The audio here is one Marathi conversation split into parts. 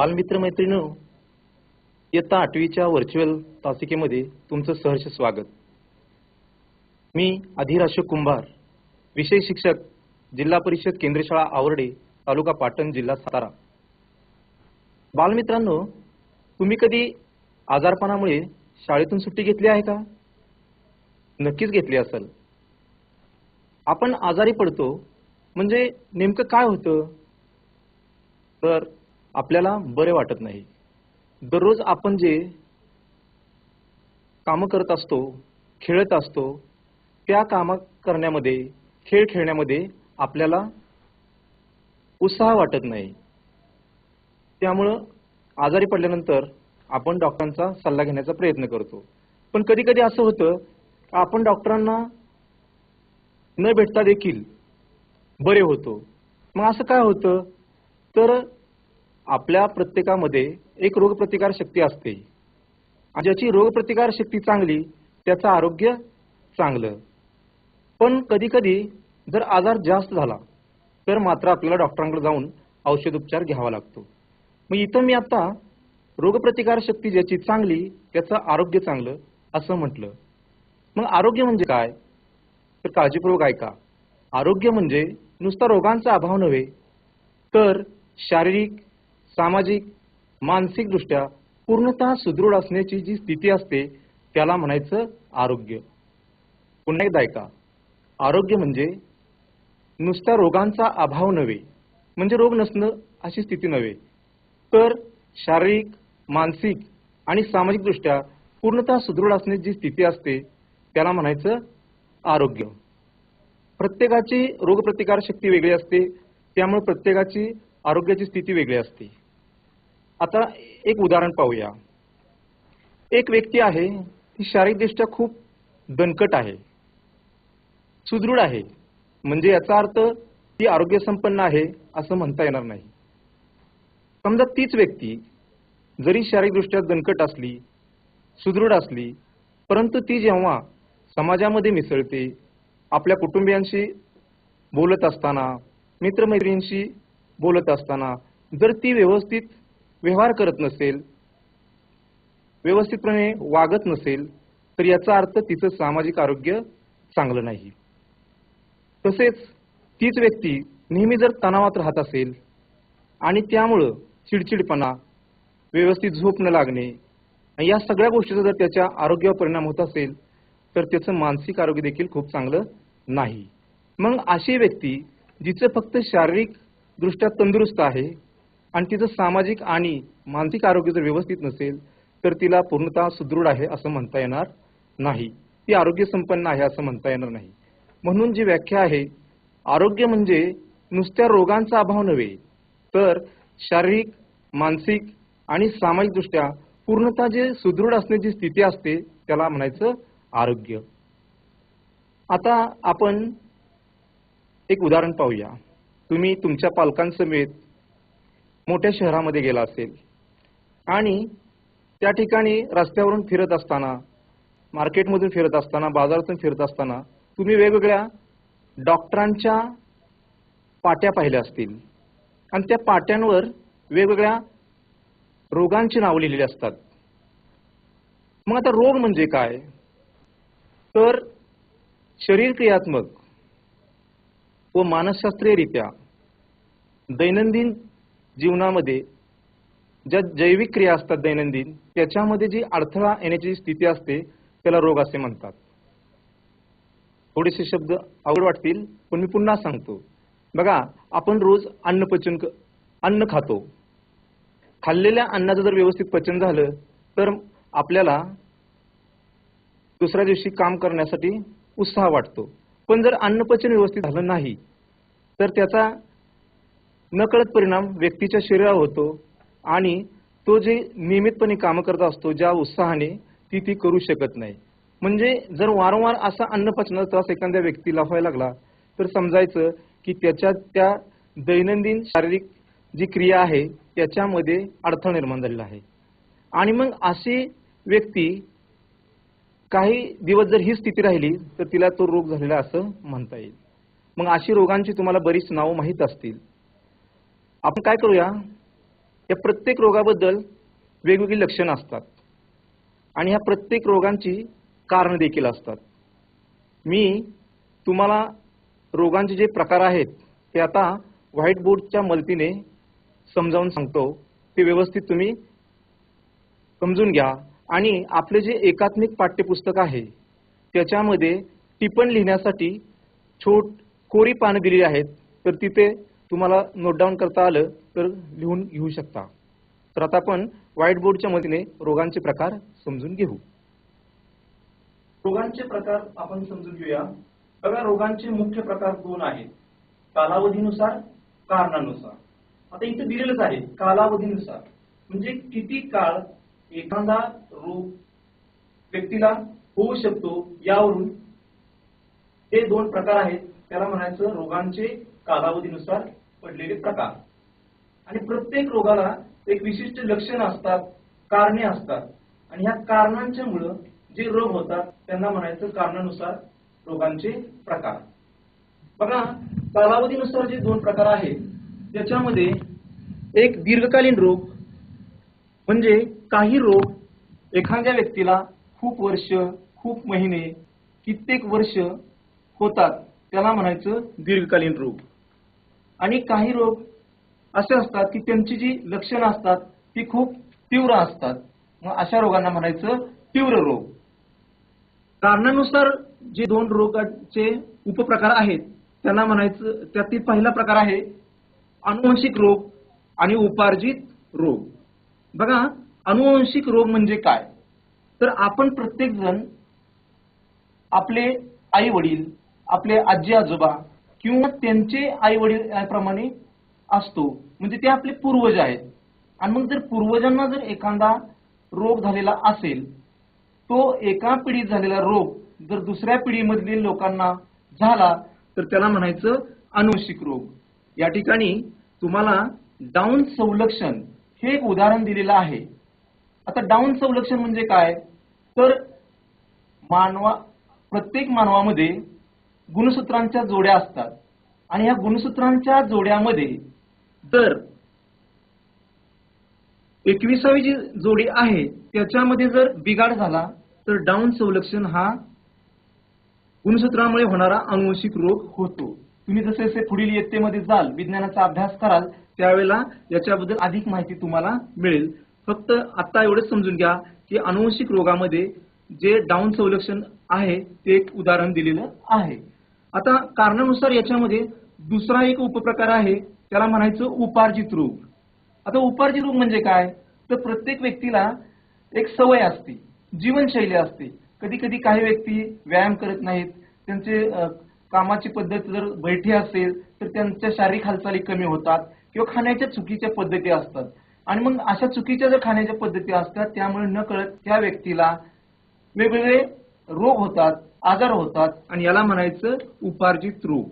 बालमित्र मैत्रिणींनो इयत्ता आठवीच्या व्हर्च्युअल तासिकेमध्ये तुमचं सहर्ष स्वागत. मी अधीर अशोक कुंभार विषय शिक्षक जिल्हा परिषद केंद्र शाळा आवरडे तालुका पाटण जिल्हा सातारा. बालमित्रांनो तुम्ही कधी आजारपणामुळे शाळेतून सुट्टी घेतली आहे का? नक्कीच घेतली असेल. आपण आजारी पडतो म्हणजे नेमकं काय होतं? तर आपल्याला बरे वाटत नाही. दररोज आपण जे कामं करत असतो खेळत असतो त्या कामं करण्यामध्ये खेळ खेळण्यामध्ये आपल्याला उत्साह वाटत नाही. त्यामुळं आजारी पडल्यानंतर आपण डॉक्टरांचा सल्ला घेण्याचा प्रयत्न करतो. पण कधी कधी असं होतं आपण डॉक्टरांना न भेटता देखील बरे होतो. मग असं काय होतं? तर आपल्या प्रत्येकामध्ये एक रोगप्रतिकार शक्ती असते. ज्याची रोगप्रतिकार शक्ती चांगली त्याचं आरोग्य चांगलं. पण कधी कधी जर आजार जास्त झाला तर मात्र आपल्याला डॉक्टरांकडे जाऊन औषधोपचार घ्यावा लागतो. मग इथं मी आता रोगप्रतिकार शक्ती ज्याची चांगली त्याचं आरोग्य चांगलं असं म्हटलं. मग आरोग्य म्हणजे काय? तर काळजीपूर्वक ऐका. आरोग्य म्हणजे नुसता रोगांचा अभाव नव्हे तर शारीरिक सामाजिक मानसिकदृष्ट्या पूर्णतः सुदृढ असण्याची जी स्थिती असते त्याला म्हणायचं आरोग्य. पुन्हा एकदा ऐका. आरोग्य म्हणजे नुसत्या रोगांचा अभाव नव्हे म्हणजे रोग नसणं अशी स्थिती नव्हे तर शारीरिक मानसिक आणि सामाजिकदृष्ट्या पूर्णतः सुदृढ असण्याची जी स्थिती असते त्याला म्हणायचं आरोग्य. प्रत्येकाची रोगप्रतिकार शक्ती वेगळी असते त्यामुळे प्रत्येकाची आरोग्याची स्थिती वेगळी असते. आता एक उदाहरण पाहूया. एक व्यक्ती आहे ती शारीरिकदृष्ट्या खूप दणकट आहे. सुदृढ आहे. म्हणजे याचा अर्थ ती आरोग्य संपन्न आहे असं म्हणता येणार नाही. समजा तीच व्यक्ती जरी शारीरिकदृष्ट्या दणकट असली सुदृढ असली परंतु ती जेव्हा समाजामध्ये मिसळते आपल्या कुटुंबियांशी बोलत असताना मित्रमैत्रिणींशी बोलत असताना जर ती व्यवस्थित व्यवहार करत नसेल व्यवस्थितपणे वागत नसेल तर याचा अर्थ तिचं सामाजिक आरोग्य चांगलं नाही. तसेच तीच व्यक्ती नेहमी जर तणावात राहत असेल आणि त्यामुळं चिडचिडपणा व्यवस्थित झोप न लागणे या सगळ्या गोष्टीचा जर त्याच्या आरोग्यावर परिणाम होत असेल तर त्याचं मानसिक आरोग्य देखील खूप चांगलं नाही. मग अशी व्यक्ती जिचं फक्त शारीरिक दृष्ट्या तंदुरुस्त आहे. आणि तिचं सामाजिक आणि मानसिक आरोग्य जर व्यवस्थित नसेल तर तिला पूर्णतः सुदृढ आहे असं म्हणता येणार नाही. ती आरोग्य संपन्न आहे असं म्हणता येणार नाही. म्हणून जी व्याख्या आहे आरोग्य म्हणजे नुसत्या रोगांचा अभाव नव्हे तर शारीरिक मानसिक आणि सामाजिकदृष्ट्या पूर्णतः जे सुदृढ असण्याची स्थिती असते त्याला म्हणायचं आरोग्य. आता आपण एक उदाहरण पाहूया. तुम्ही तुमच्या पालकांसमेत मोठ्या शहरामध्ये गेला असेल. आणि त्या ठिकाणी रस्त्यावरून फिरत असताना मार्केटमधून फिरत असताना बाजारातून फिरत असताना तुम्ही वेगवेगळ्या डॉक्टरांच्या पाट्या पाहिल्या असतील. आणि त्या पाट्यांवर वेगवेगळ्या रोगांची नावं लिहिलेली असतात. मग आता रोग म्हणजे काय? तर शरीर क्रियात्मक व मानसशास्त्रीयरित्या दैनंदिन जीवनामध्ये ज्या जैविक क्रिया असतात दैनंदिन त्याच्यामध्ये जी अडथळा येण्याची स्थिती असते त्याला रोग असे म्हणतात. थोडेसे शब्द आवड वाटतील पण मी पुन्हा सांगतो. बघा आपण रोज अन्न पचन अन्न खातो. खाल्लेल्या अन्नाचं जर व्यवस्थित पचन झालं तर आपल्याला दुसऱ्या दिवशी काम करण्यासाठी उत्साह वाटतो. पण जर अन्नपचन व्यवस्थित झालं नाही तर त्याचा नकळत परिणाम व्यक्तीच्या शरीरावर होतो आणि तो जे नियमितपणे कामं करत असतो ज्या उत्साहाने ती ती करू शकत नाही. म्हणजे जर वारंवार असा अन्नपचनाचा त्रास एखाद्या व्यक्तीला व्हायला लागला तर समजायचं की त्याच्या त्या दैनंदिन शारीरिक जी क्रिया आहे त्याच्यामध्ये अडथळा निर्माण झालेला आहे. आणि मग अशी व्यक्ती काही दिवस जर ही स्थिती राहिली तर तिला तो रोग झालेला असं म्हणता येईल. मग अशी रोगांची तुम्हाला बरीच नावं माहीत असतील. आपण काय करूया? या प्रत्येक रोगाबद्दल वेगवेगळी लक्षणं असतात. आणि ह्या प्रत्येक रोगांची कारणं देखील असतात. मी तुम्हाला रोगांचे जे प्रकार आहेत ते आता व्हाईट बोर्डच्या मदतीने समजावून सांगतो. ते व्यवस्थित तुम्ही समजून घ्या. आणि आपले जे एकात्मिक पाठ्यपुस्तक आहे त्याच्यामध्ये टिपण लिहिण्यासाठी छोट कोरी पानं दिलेली आहेत तर तिथे तुम्हाला नोट डाऊन करता आलं तर लिहून घेऊ शकता. तर आता आपण व्हाईट बोर्डच्या मदतीने रोगांचे प्रकार समजून घेऊ. रोगांचे प्रकार आपण समजून घेऊया. बघा रोगांचे मुख्य प्रकार दोन आहेत? कालावधीनुसार कारणानुसार. आता इथे दिलेलंच आहे कालावधीनुसार. म्हणजे किती काळ एखादा रोग व्यक्तीला होऊ शकतो यावरून हे दोन प्रकार आहेत. त्याला म्हणायचं रोगांचे कालावधीनुसार पडलेले प्रकार. आणि प्रत्येक रोगाला एक विशिष्ट लक्षण असतात कारणे असतात. आणि ह्या कारणांच्या मुळे जे रोग होतात त्यांना म्हणायचं कारणानुसार रोगांचे प्रकार. बघा कालावधीनुसार जे दोन प्रकार आहेत त्याच्यामध्ये एक दीर्घकालीन रोग म्हणजे काही रोग एखाद्या व्यक्तीला खूप वर्ष खूप महिने कित्येक वर्ष होतात. त्याला म्हणायचं दीर्घकालीन रोग. आणि काही रोग असे असतात की त्यांची जी लक्षणं असतात ती खूप तीव्र असतात. मग अशा रोगांना म्हणायचं तीव्र रोग. कारणानुसार जे दोन रोगाचे उपप्रकार आहेत त्यांना म्हणायचं त्यातील पहिला प्रकार आहे अनुवंशिक रोग आणि उपार्जित रोग. बघा अनुवंशिक रोग म्हणजे काय? तर आपण प्रत्येक जण आपले आई वडील आपले आजी आजोबा किंवा त्यांचे आई वडील प्रमाणे असतो. म्हणजे ते आपले पूर्वज आहेत. आणि मग जर पूर्वजांना जर एखादा रोग झालेला असेल तो एका पिढीत झालेला रोग जर दुसऱ्या पिढीमधील लोकांना झाला तर त्याला म्हणायचं अनुवंशिक रोग. या ठिकाणी तुम्हाला डाऊन संलक्षण हे एक उदाहरण दिलेलं आहे. आता डाऊन संलक्षण म्हणजे काय? तर मानवा प्रत्येक मानवामध्ये गुणसूत्रांच्या जोड्या असतात. आणि ह्या गुणसूत्रांच्या जोड्यामध्ये जर एकविसावी जी जोडी आहे त्याच्यामध्ये जर बिघाड झाला तर डाऊन संलक्षण हा गुणसूत्रामुळे होणारा अनुवंशिक रोग होतो. तुम्ही जसे जसे पुढील इयत्तेमध्ये जाल विज्ञानाचा अभ्यास कराल त्यावेळेला याच्याबद्दल अधिक माहिती तुम्हाला मिळेल. फक्त आता एवढंच समजून घ्या की अनुवंशिक रोगामध्ये जे डाऊन संलक्षण आहे ते एक उदाहरण दिलेलं आहे. आता कारणानुसार याच्यामध्ये दुसरा एक उपप्रकार आहे त्याला म्हणायचं उपार्जित रोग. आता उपार्जित रोग म्हणजे काय? तर प्रत्येक व्यक्तीला एक सवय असते जीवनशैली असते. कधी कधी काही व्यक्ती व्यायाम करत नाहीत त्यांचे कामाची पद्धत जर बैठी असेल तर त्यांच्या शारीरिक हालचाली कमी होतात. किंवा खाण्याच्या चुकीच्या पद्धती असतात. आणि मग अशा चुकीच्या जर खाण्याच्या पद्धती असतात त्यामुळे न कळत त्या व्यक्तीला वेगवेगळे रोग होतात आजार होतात. आणि याला म्हणायचं उपार्जित रोग.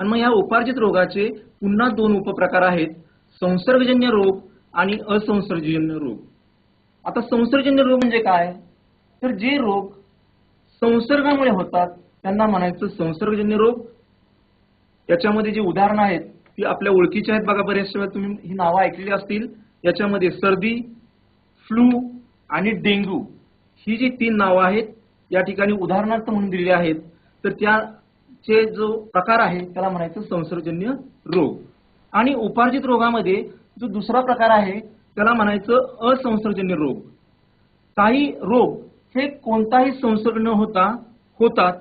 आणि मग या उपार्जित रोगाचे पुन्हा दोन उपप्रकार आहेत. संसर्गजन्य रोग आणि असंसर्गजन्य रोग. आता संसर्गजन्य रोग म्हणजे काय? तर जे रोग संसर्गामुळे होतात त्यांना म्हणायचं संसर्गजन्य रोग. याच्यामध्ये जी उदाहरणं आहेत ती आपल्या ओळखीच्या आहेत बघा बऱ्याचशा वेळा तुम्ही ही नावं ऐकलेली असतील. याच्यामध्ये सर्दी फ्लू आणि डेंग्यू ही जी तीन नावं आहेत या ठिकाणी उदाहरणार्थ म्हणून दिलेली आहेत. तर त्याचे जो प्रकार आहे त्याला म्हणायचं संसर्गजन्य रोग. आणि उपार्जित रोगामध्ये जो दुसरा प्रकार आहे त्याला म्हणायचं असंसर्गजन्य रोग. काही रोग हे कोणताही संसर्ग न होता होतात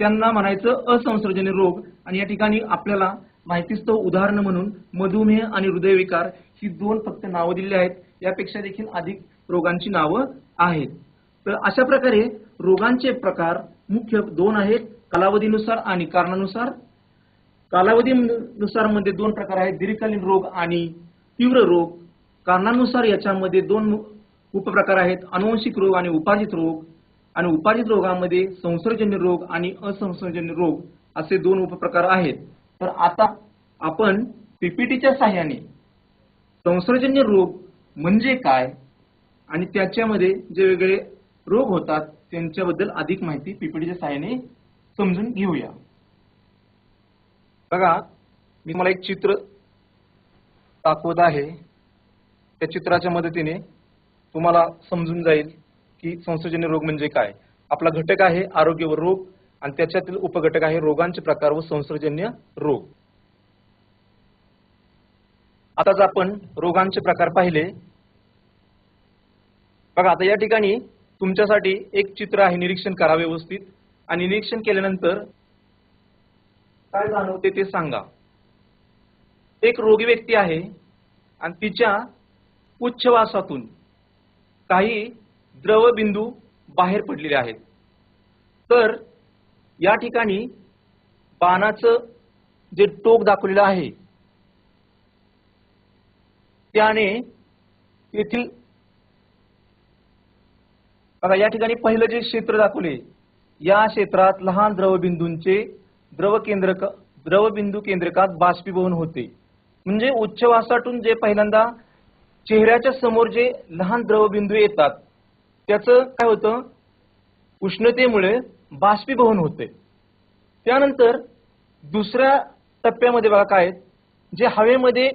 त्यांना म्हणायचं असंसर्जन्य रोग. आणि या ठिकाणी आपल्याला माहितीस्तव उदाहरण म्हणून मधुमेह आणि हृदयविकार ही दोन फक्त नावं दिलेली आहेत. यापेक्षा देखील अधिक रोगांची नावं आहेत. तर अशा प्रकारे रोगांचे प्रकार मुख्य दोन आहेत. कालावधीनुसार आणि कारणानुसार. कालावधीनुसारमध्ये दोन प्रकार आहेत. दीर्घकालीन रोग आणि तीव्र रोग. कारणानुसार याच्यामध्ये दोन उपप्रकार आहेत. अनुवंशिक रोग आणि उपार्जित रोग. आणि उपार्जित रोगामध्ये संसर्गजन्य रोग आणि असंसर्गजन्य रोग असे दोन उपप्रकार आहेत. तर आता आपण पीपीटीच्या साह्याने संसर्जन्य रोग म्हणजे काय आणि त्याच्यामध्ये जे वेगळे रोग होतात त्यांच्याबद्दल अधिक माहिती पीपीटीच्या साह्याने समजून घेऊया. बघा मी तुम्हाला एक चित्र दाखवत आहे. त्या चित्राच्या मदतीने तुम्हाला समजून जाईल की संसर्जन्य रोग म्हणजे काय. आपला घटक आहे आरोग्य व रोग. आणि त्याच्यातील उपघटक आहे रोगांचे प्रकार व संसर्जन्य रोग. आताच आपण रोगांचे प्रकार पाहिले बघा आता या ठिकाणी तुमच्यासाठी एक चित्र आहे निरीक्षण करा व्यवस्थित. आणि निरीक्षण केल्यानंतर काय जाणवते ते सांगा. एक रोगी व्यक्ती आहे आणि तिच्या उच्छवासातून काही द्रवबिंदू बाहेर पडलेले आहेत. तर या ठिकाणी बाणाचं जे टोक दाखवलेलं आहे त्याने येथील बघा या ठिकाणी पहिलं जे क्षेत्र दाखवले या क्षेत्रात लहान द्रवबिंदूंचे द्रव केंद्रक द्रवबिंदू केंद्रकात बाष्पीभवन होते. म्हणजे उच्चवासातून जे पहिल्यांदा चेहऱ्याच्या समोर जे लहान द्रवबिंदू येतात त्याचं काय होतं? उष्णतेमुळे बाष्पीभवन होते. त्यानंतर दुसऱ्या टप्प्यामध्ये बघा काय आहेत, जे हवेमध्ये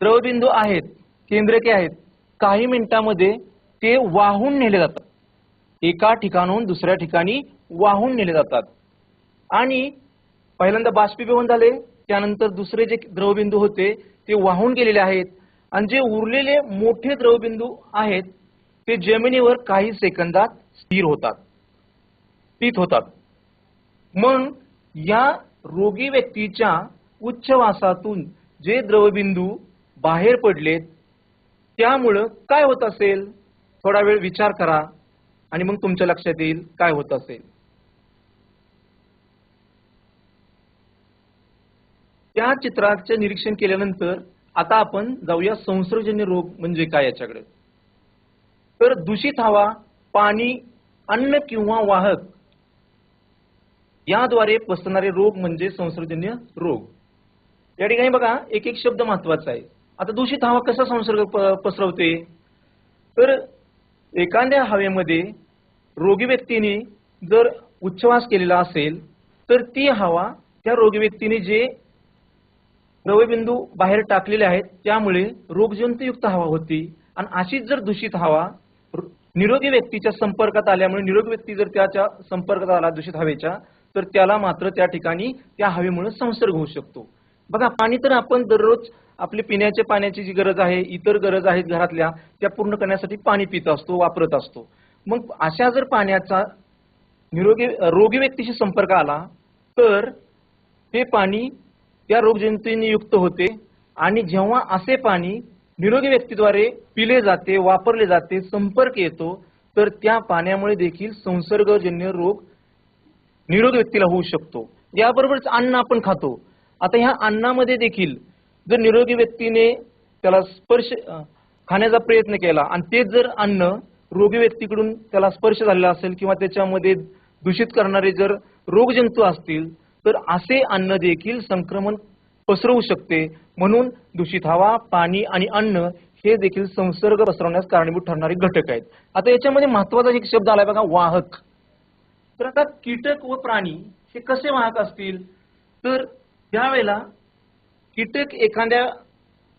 द्रवबिंदू आहेत केंद्रके आहेत काही मिनिटांमध्ये ते वाहून नेले जातात. एका ठिकाणाहून दुसऱ्या ठिकाणी वाहून नेले जातात. आणि पहिल्यांदा बाष्पीभवन झाले त्यानंतर दुसरे जे द्रवबिंदू होते ते वाहून गेलेले आहेत. आणि जे उरलेले मोठे द्रवबिंदू आहेत ते जमिनीवर काही सेकंदात स्थिर होतात. स्थित होतात. मग या रोगी व्यक्तीच्या उच्चवासातून जे द्रवबिंदू बाहेर पडलेत त्यामुळं काय होत असेल? थोडा वेळ विचार करा आणि मग तुमच्या लक्षात येईल काय होत असेल. त्या चित्राचे निरीक्षण केल्यानंतर आता आपण जाऊया संसर्जन्य रोग म्हणजे काय याच्याकडे. तर दूषित हवा पाणी अन्न किंवा वाहक याद्वारे पसरणारे रोग म्हणजे संसर्गजन्य रोग. या ठिकाणी बघा एक एक शब्द महत्त्वाचा आहे. आता दूषित हवा कसा संसर्ग पसरवते? तर एखाद्या हवेमध्ये रोगी व्यक्तीने जर उच्छवास केलेला असेल तर ती हवा त्या रोगी व्यक्तीने जे द्रवबिंदू बाहेर टाकलेले आहेत त्यामुळे रोगजंतुयुक्त हवा होती. आणि अशीच जर दूषित हवा निरोगी व्यक्तीच्या संपर्कात आल्यामुळे निरोगी व्यक्ती जर त्याच्या संपर्कात आला दूषित हवेच्या तर त्याला मात्र त्या ठिकाणी त्या हवेमुळे संसर्ग होऊ शकतो. बघा पाणी तर आपण दररोज आपली पिण्याच्या पाण्याची जी गरज आहे इतर गरज आहेत घरातल्या त्या पूर्ण करण्यासाठी पाणी पित असतो वापरत असतो. मग अशा जर पाण्याचा निरोगी रोगी व्यक्तीशी संपर्क आला तर ते पाणी त्या रोगजंतूंनी युक्त होते आणि जेव्हा असे पाणी निरोगी व्यक्तीद्वारे पिले जाते वापरले जाते संपर्क येतो तर त्या पाण्यामुळे देखील संसर्गजन्य रोग निरोगी व्यक्तीला होऊ शकतो. याबरोबरच अन्न आपण खातो. आता ह्या अन्नामध्ये देखील जर निरोगी व्यक्तीने त्याला स्पर्श खाण्याचा प्रयत्न केला आणि तेच जर अन्न रोगी व्यक्तीकडून त्याला स्पर्श झालेला असेल किंवा त्याच्यामध्ये दूषित करणारे जर रोगजंतू असतील तर असे अन्न देखील संक्रमण पसरवू शकते. म्हणून दूषित हवा पाणी आणि अन्न हे देखील संसर्ग पसरवण्यास कारणीभूत ठरणारे घटक आहेत. आता याच्यामध्ये महत्त्वाचा एक शब्द आलाय बघा वाहक. तर आता कीटक व प्राणी हे कसे वाहक असतील? तर त्यावेळेला कीटक एखाद्या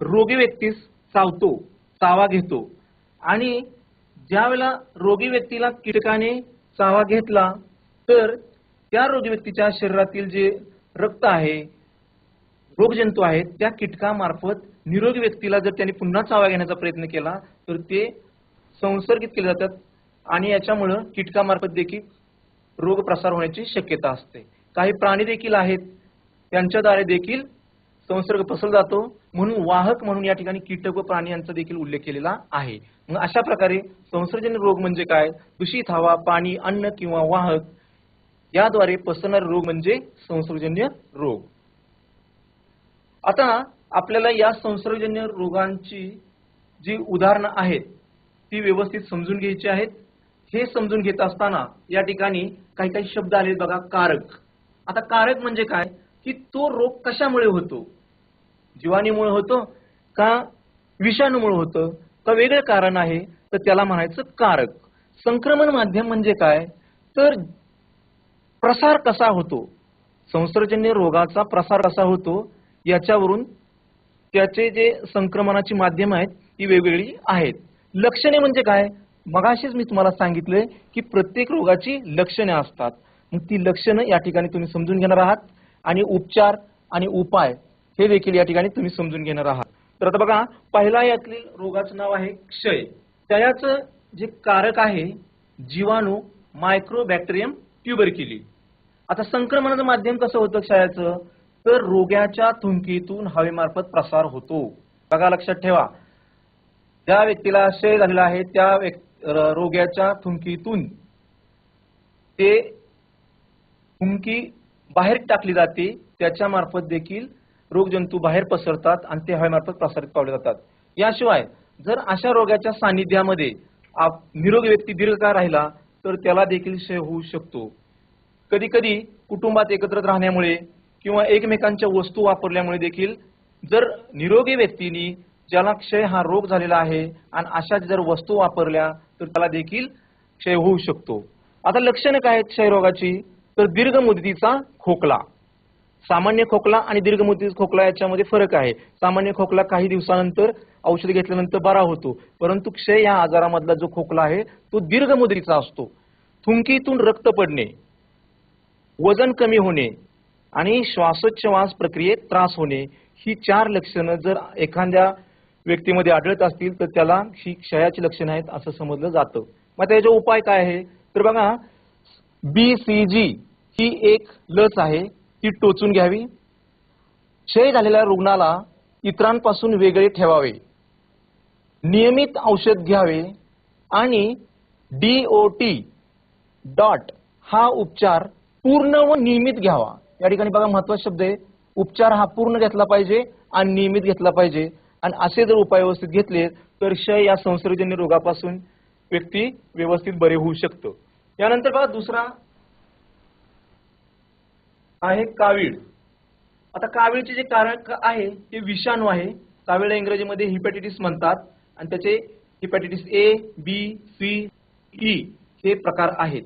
रोगी व्यक्तीस चावतो चावा घेतो. आणि ज्यावेळेला रोगी व्यक्तीला कीटकाने चावा घेतला तर त्या रोगी व्यक्तीच्या शरीरातील जे रक्त आहे रोगजंतू आहेत त्या कीटकामार्फत निरोगी व्यक्तीला जर त्यांनी पुन्हा चावा घेण्याचा प्रयत्न केला तर ते संसर्गित केले जातात आणि याच्यामुळं कीटकामार्फत देखील रोग प्रसार होण्याची शक्यता असते. काही प्राणी देखील आहेत त्यांच्याद्वारे देखील संसर्ग पसरला जातो. म्हणून वाहक म्हणून या ठिकाणी कीटक व प्राणी यांचा देखील उल्लेख केलेला आहे. मग अशा प्रकारे संसर्जन रोग म्हणजे काय? दूषित हवा पाणी अन्न किंवा वाहक याद्वारे पसरणारे रोग म्हणजे संसर्जन्य रोग. आता आपल्याला या संसर्गजन्य रोगांची जी उदाहरणं आहेत ती व्यवस्थित समजून घ्यायची आहेत. हे समजून घेत असताना या ठिकाणी काही काही शब्द आले बघा कारक. आता कारक म्हणजे काय? की तो रोग कशामुळे होतो? जीवाणूमुळे होतो का विषाणूमुळे होतं? का वेगळं कारण आहे? तर त्याला म्हणायचं कारक. संक्रमण माध्यम म्हणजे काय? तर प्रसार कसा होतो? संसर्जन्य रोगाचा प्रसार कसा होतो? याच्यावरून त्याचे जे संक्रमणाची माध्यम आहेत ती वेगवेगळी आहेत. लक्षणे म्हणजे काय? मगाशीच मी तुम्हाला सांगितलंय की प्रत्येक रोगाची लक्षणे असतात. मग ती लक्षणं या ठिकाणी तुम्ही समजून घेणार आहात आणि उपचार आणि उपाय हे देखील या ठिकाणी तुम्ही समजून घेणार आहात. तर आता बघा पहिला यातील रोगाचं नाव आहे क्षय. त्याच जे कारक आहे जीवाणू मायक्रोबॅक्टेरियम ट्युबरकिली आता संक्रमणाचं माध्यम कसं होतं क्षयाचं? तर रोग्याच्या थुंकीतून हवेमार्फत प्रसार होतो. बघा लक्षात ठेवा. ज्या व्यक्तीला क्षय झालेला आहे त्या रोग्याच्या थुंकीतून ते थुंकी बाहेर टाकली जाते. त्याच्या मार्फत देखील रोगजंतू बाहेर पसरतात आणि ते हवेमार्फत प्रसारित पावले जातात. याशिवाय जर अशा रोगाच्या सानिध्यामध्ये निरोगी व्यक्ती दीर्घकाळ राहिला तर त्याला देखील क्षय होऊ शकतो. कधी कधी कुटुंबात एकत्र राहण्यामुळे किंवा एकमेकांच्या वस्तू वापरल्यामुळे देखील जर निरोगी व्यक्तीनी ज्याला क्षय हा रोग झालेला आहे आणि अशा जर वस्तू वापरल्या तर त्याला देखील क्षय होऊ शकतो. आता लक्षणं काय आहेत क्षयरोगाची तर दीर्घ मुदतीचा खोकला. सामान्य खोकला आणि दीर्घ मुदतीचा खोकला याच्यामध्ये फरक आहे. सामान्य खोकला काही दिवसानंतर औषध घेतल्यानंतर बरा होतो. परंतु क्षय या आजारामधला जो खोकला आहे तो दीर्घ मुदतीचा असतो. थुंकीतून रक्त पडणे वजन कमी होणे आणि श्वासोच्छवास प्रक्रियेत त्रास होणे ही चार लक्षणं जर एखाद्या व्यक्तीमध्ये आढळत असतील तर त्याला ही क्षयाची लक्षणं आहेत असं समजलं जातं. मग त्याचा उपाय काय आहे? तर बघा बी सीजी ही एक लस आहे ती टोचून घ्यावी. क्षय झालेल्या रुग्णाला इतरांपासून वेगळे ठेवावे. नियमित औषध घ्यावे आणि डीओटी डॉट हा उपचार पूर्ण व नियमित घ्यावा. या ठिकाणी बघा महत्त्वाचा शब्द आहे. उपचार हा पूर्ण घेतला पाहिजे आणि नियमित घेतला पाहिजे. आणि असे जर उपाय व्यवस्थित घेतले तर क्षय या संसर्गजन्य रोगापासून व्यक्ती व्यवस्थित बरे होऊ शकतो. यानंतर बघा दुसरा आहे कावीळ. आता कावीळचे जे कारक आहे ते विषाणू आहे. कावीळ इंग्रजीमध्ये हिपॅटिटिस म्हणतात. आणि त्याचे हिपॅटिटिस ए बी सी ई हे प्रकार आहेत.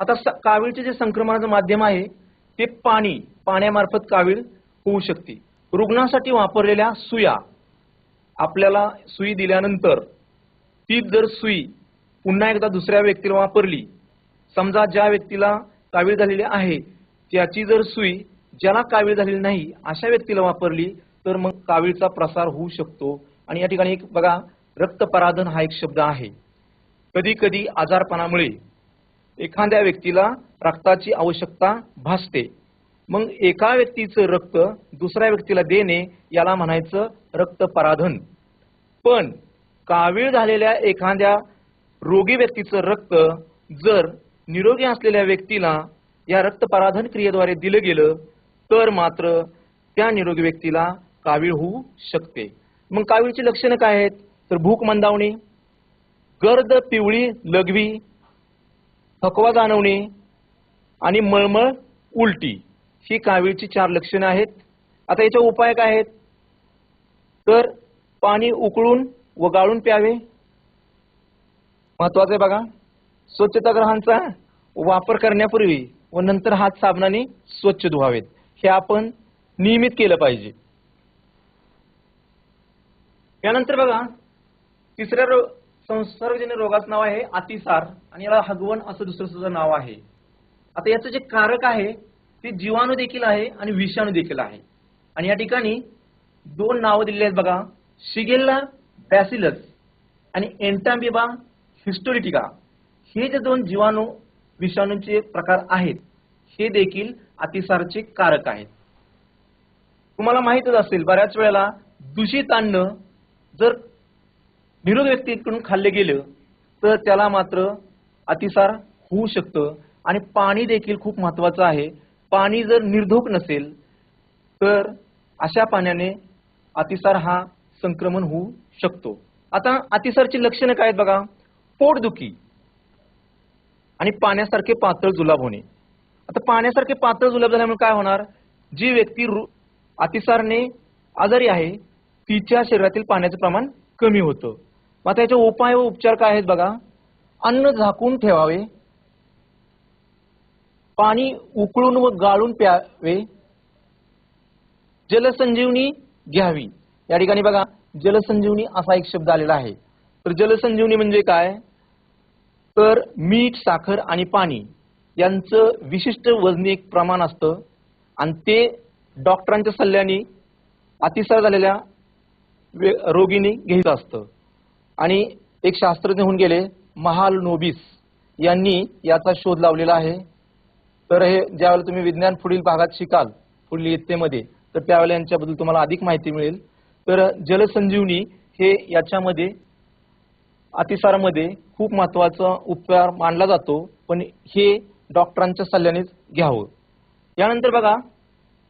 आता कावीळचे जे संक्रमणाचं माध्यम आहे ते पाणी पाण्यामार्फत कावीळ होऊ शकते. रुग्णासाठी वापरलेल्या सुया आपल्याला सुई दिल्यानंतर ती जर सुई पुन्हा एकदा दुसऱ्या व्यक्तीला वापरली समजा ज्या व्यक्तीला कावीळ झालेली आहे त्याची जर सुई ज्याला कावीळ झालेली नाही अशा व्यक्तीला वापरली तर मग कावीळचा प्रसार होऊ शकतो. आणि या ठिकाणी एक बघा रक्तपराधन हा एक शब्द आहे. कधी कधी आजारपणामुळे एखाद्या व्यक्तीला रक्ताची आवश्यकता भासते. मग एका व्यक्तीचं रक्त दुसऱ्या व्यक्तीला देणे याला म्हणायचं रक्तपराधन. पण कावीळ झालेल्या एखाद्या रोगी व्यक्तीचं रक्त जर निरोगी असलेल्या व्यक्तीला या रक्तपराधन क्रियेद्वारे दिलं गेलं तर मात्र त्या निरोगी व्यक्तीला कावीळ होऊ शकते. मग कावीळची लक्षणं काय आहेत? तर भूक मंदावणे गर्द पिवळी लघवी थकवा जाणवणे आणि मळमळ उलटी ही कावीळची चार लक्षणं आहेत. आता याचे उपाय काय आहेत? तर पाणी उकळून व गाळून प्यावे. महत्वाचं आहे बघा. स्वच्छताग्रहांचा वापर करण्यापूर्वी व नंतर हात साबणाने स्वच्छ धुवावेत. हे आपण नियमित केलं पाहिजे. यानंतर बघा तिसऱ्या संसर्गजन्य रोगाचं नाव आहे अतिसार आणि याला हगवण असं दुसरं सुद्धा नाव आहे. आता याचं जे कारक आहे ते जीवाणू देखील आहे आणि विषाणू देखील आहे. आणि या ठिकाणी दोन नावं दिलेली आहेत बघा. शिगेल्ला बॅसिलस आणि एन्टाम्बिबा हिस्टोरिटिका हे जे दोन जीवाणू विषाणूंचे प्रकार आहेत हे देखील अतिसारचे कारक आहेत. तुम्हाला माहितच असेल बऱ्याच वेळेला दूषित अन्न जर निरोगी व्यक्तीकडून खाल्ले गेलं तर त्याला मात्र अतिसार होऊ शकतं. आणि पाणी देखील खूप महत्वाचं आहे. पाणी जर निर्धोक नसेल तर अशा पाण्याने अतिसार हा संक्रमण होऊ शकतो. आता अतिसारची लक्षणं काय आहेत बघा. पोटदुखी आणि पाण्यासारखे पातळ जुलाब होणे. आता पाण्यासारखे पातळ जुलाब झाल्यामुळे काय होणार? जी व्यक्ती रु- अतिसारने आजारी आहे तिच्या शरीरातील पाण्याचं प्रमाण कमी होतं. मग आता याचे उपाय व उपचार काय आहेत बघा. अन्न झाकून ठेवावे. पाणी उकळून व गाळून प्यावे. जलसंजीवनी घ्यावी. या ठिकाणी बघा जलसंजीवनी असा एक शब्द आलेला आहे. तर जलसंजीवनी म्हणजे काय? तर मीठ साखर आणि पाणी यांचं विशिष्ट वजनी एक प्रमाण असतं. आणि ते डॉक्टरांच्या सल्ल्याने अतिसार झालेल्या रोगीने घ्यायचं असतं. आणि एक शास्त्रज्ञ होऊन गेले महाल नोबिस यांनी याचा शोध लावलेला आहे. तर हे ज्यावेळेला तुम्ही विज्ञान पुढील भागात शिकाल पुढील इयत्तेमध्ये तर त्यावेळेला यांच्याबद्दल तुम्हाला अधिक माहिती मिळेल. तर जलसंजीवनी हे याच्यामध्ये अतिसारामध्ये खूप महत्त्वाचा उपचार मानला जातो पण हे डॉक्टरांच्या सल्ल्यानेच घ्यावं. यानंतर बघा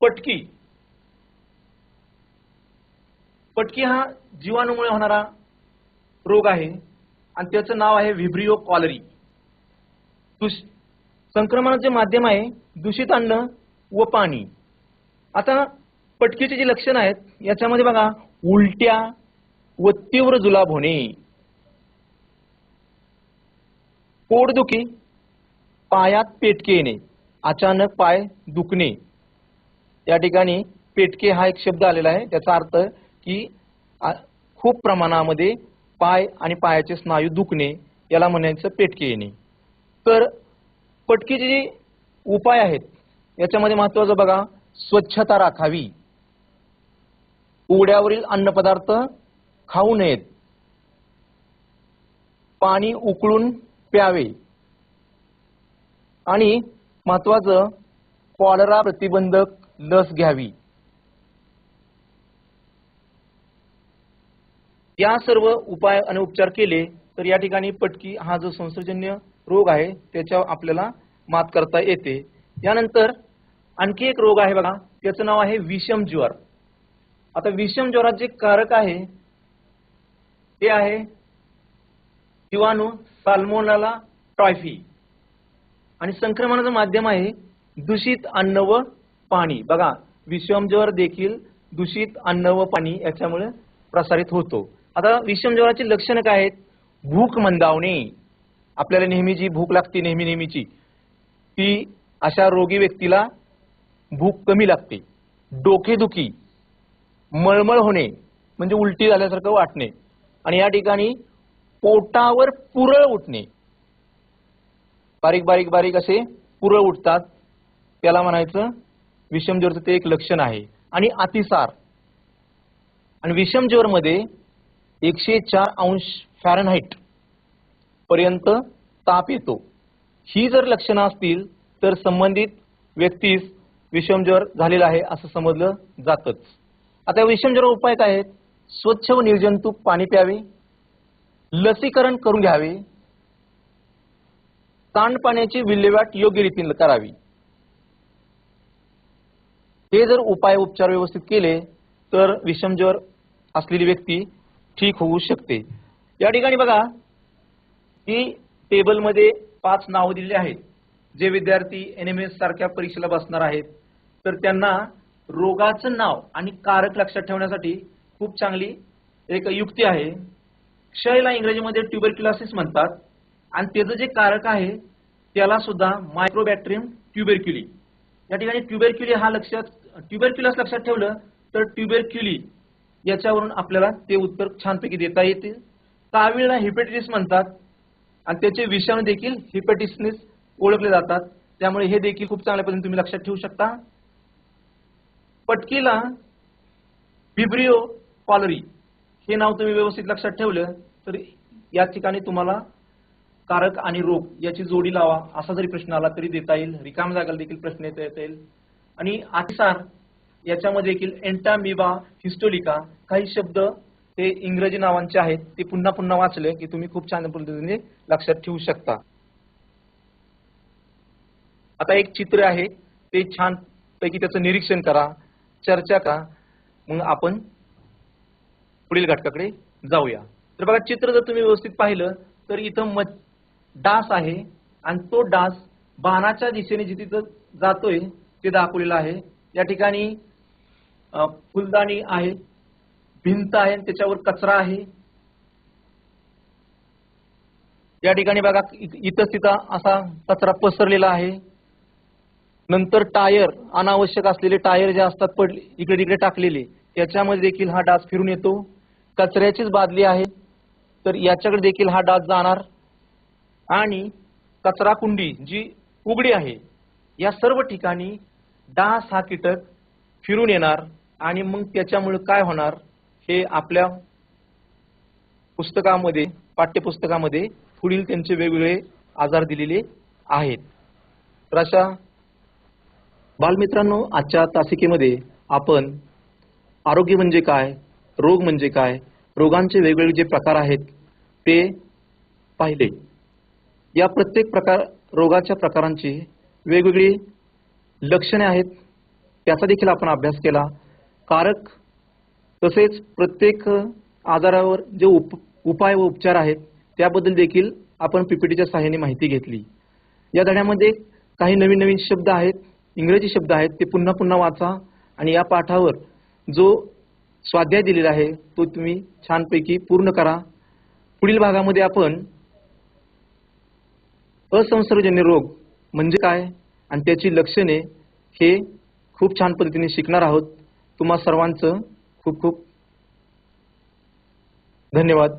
पटकी. पटकी हा जीवाणूमुळे होणारा रोग आहे आणि त्याचं नाव आहे व्हिब्रिओ कॉलरी संक्रमणाचे माध्यम आहे दूषित अन्न व पाणी. आता पटकीचे जे लक्षण आहेत याच्यामध्ये बघा उलट्या व तीव्र जुलाब होणे. पोटदुखी पायात पेटके येणे अचानक पाय दुखणे. या ठिकाणी पेटके हा एक शब्द आलेला आहे त्याचा अर्थ की खूप प्रमाणामध्ये पाय आणि पायाचे स्नायू दुखणे याला म्हणायचं पेटके येणे. तर पटकीचे जे उपाय आहेत याच्यामध्ये महत्वाचं बघा स्वच्छता राखावी. उघड्यावरील अन्नपदार्थ खाऊ नयेत. पाणी उकळून प्यावे. आणि महत्वाचं कॉलरा प्रतिबंधक लस घ्यावी. या सर्व उपाय आणि उपचार केले तर या ठिकाणी पटकी हा जो संसर्जन्य रोग आहे त्याच्यावर आपल्याला मात करता येते. यानंतर आणखी एक रोग आहे बघा त्याचं नाव आहे विषम ज्वर. आता विषम ज्वरात जे कारक आहे ते आहे जीवाणू साल्मोनाला टॉयफी आणि संक्रमणाचं माध्यम आहे दूषित अन्न व पाणी. बघा विषम ज्वर देखील दूषित अन्न व पाणी याच्यामुळे प्रसारित होतो. आता विषमज्वराची लक्षणं काय आहेत? भूक मंदावणे. आपल्याला नेहमी जी भूक लागते नेहमी नेहमीची ती अशा रोगी व्यक्तीला भूक कमी लागते. डोकेदुखी मळमळ होणे म्हणजे उलटी झाल्यासारखं वाटणे. आणि या ठिकाणी पोटावर पुरळ उठणे. बारीक बारीक बारीक असे पुरळ उठतात. त्याला म्हणायचं विषमज्वरचं ते एक लक्षण आहे. आणि अतिसार. आणि विषममध्ये एकशे चार अंश फॅरनहाईट पर्यंत ताप येतो. ही जर लक्षणं असतील तर संबंधित व्यक्तीस विषमज्वर झालेला आहे असं समजलं जातच. आता विषमज्वर उपाय काय आहेत? स्वच्छ व निर्जंतुक पाणी प्यावे लसीकरण करून घ्यावे सांडपाण्याची विल्हेवाट योग्य रीतीने करावी. हे जर उपाय उपचार व्यवस्थित केले तर विषमज्वर असलेली व्यक्ती ठीक होऊ शकते. या ठिकाणी बघा की टेबलमध्ये पाच नावं दिलेली आहेत. जे विद्यार्थी एन एम एस सारख्या परीक्षेला बसणार आहेत. तर त्यांना रोगाचं नाव आणि कारक लक्षात ठेवण्यासाठी खूप चांगली एक युक्ती आहे. क्षयला इंग्रजीमध्ये ट्युबरक्युलोसिस म्हणतात. आणि त्याचं जे कारक आहे त्याला सुद्धा मायक्रोबॅक्टेरियम ट्युबेरक्युली या ठिकाणी ट्युबेरक्युली हा लक्षात ट्युबेरक्युलस लक्षात ठेवलं तर ट्युबेरक्युली याच्यावरून आपल्याला ते उत्तर छानपैकी देता येते. कावीळला हिपेटिस म्हणतात. आणि त्याचे विषाणू देखील हिपॅटिसनेस ओळखले जातात. त्यामुळे हे देखील खूप चांगल्या पद्धतीने तुम्ही लक्षात ठेवू शकता. पटकीला बिब्रिओ कॉलरी हे नाव तुम्ही व्यवस्थित लक्षात ठेवलं तर या ठिकाणी तुम्हाला कारक आणि रोग याची जोडी लावा असा जरी प्रश्न आला तरी देता येईल. रिकाम जागाला देखील प्रश्न येता येता येईल. आणि अतिसार याच्यामध्ये देखील एंटामिबा हिस्टोलिका काही शब्द ते इंग्रजी नावांचे आहेत ते पुन्हा पुन्हा वाचले की तुम्ही खूप छान पद्धतीने लक्षात ठेवू शकता. आता एक चित्र आहे ते छान पैकी त्याचं निरीक्षण करा चर्चा करा मग आपण पुढील घटकाकडे जाऊया. तर बघा चित्र जर तुम्ही व्यवस्थित पाहिलं तर इथं म डास आहे आणि तो डास बाणाच्या दिशेने जिथे जातोय ते दाखवलेलं आहे. या ठिकाणी फुलदाणी आहे भिंत आहे आणि त्याच्यावर कचरा आहे. या ठिकाणी बघा इथं तिथं असा कचरा पसरलेला आहे. नंतर टायर अनावश्यक असलेले टायर जे असतात पडले इकडे तिकडे टाकलेले त्याच्यामध्ये देखील हा डास फिरून येतो. कचऱ्याचीच बादली आहे तर याच्याकडे देखील हा डास जाणार. आणि कचरा कुंडी जी उघडी आहे या सर्व ठिकाणी डास हा कीटक फिरून येणार. आणि मग त्याच्यामुळे काय होणार? हे आपल्या पुस्तकामध्ये पाठ्यपुस्तकामध्ये पुढील त्यांचे वेगवेगळे आजार दिलेले आहेत. तर अशा बालमित्रांनो आजच्या तासिकेमध्ये आपण आरोग्य म्हणजे काय रोग म्हणजे काय रोगांचे वेगवेगळे जे प्रकार आहेत ते पाहिले. या प्रत्येक प्रकार रोगाच्या प्रकारांची वेगवेगळी लक्षणे आहेत त्याचा देखील आपण अभ्यास केला. कारक तसेच प्रत्येक आजारावर जे उप उपाय व उपचार आहेत त्याबद्दल देखील आपण पीपीटीच्या सहाय्याने माहिती घेतली. या धड्यामध्ये काही नवीन नवीन शब्द आहेत इंग्रजी शब्द आहेत ते पुन्हा पुन्हा वाचा आणि या पाठावर जो स्वाध्याय दिलेला आहे तो तुम्ही छानपैकी पूर्ण करा. पुढील भागामध्ये आपण असंसर्गजन्य रोग म्हणजे काय आणि त्याची लक्षणे हे खूप छान पद्धतीने शिकणार आहोत. तुम्हा सर्वांचं खूप खूप धन्यवाद.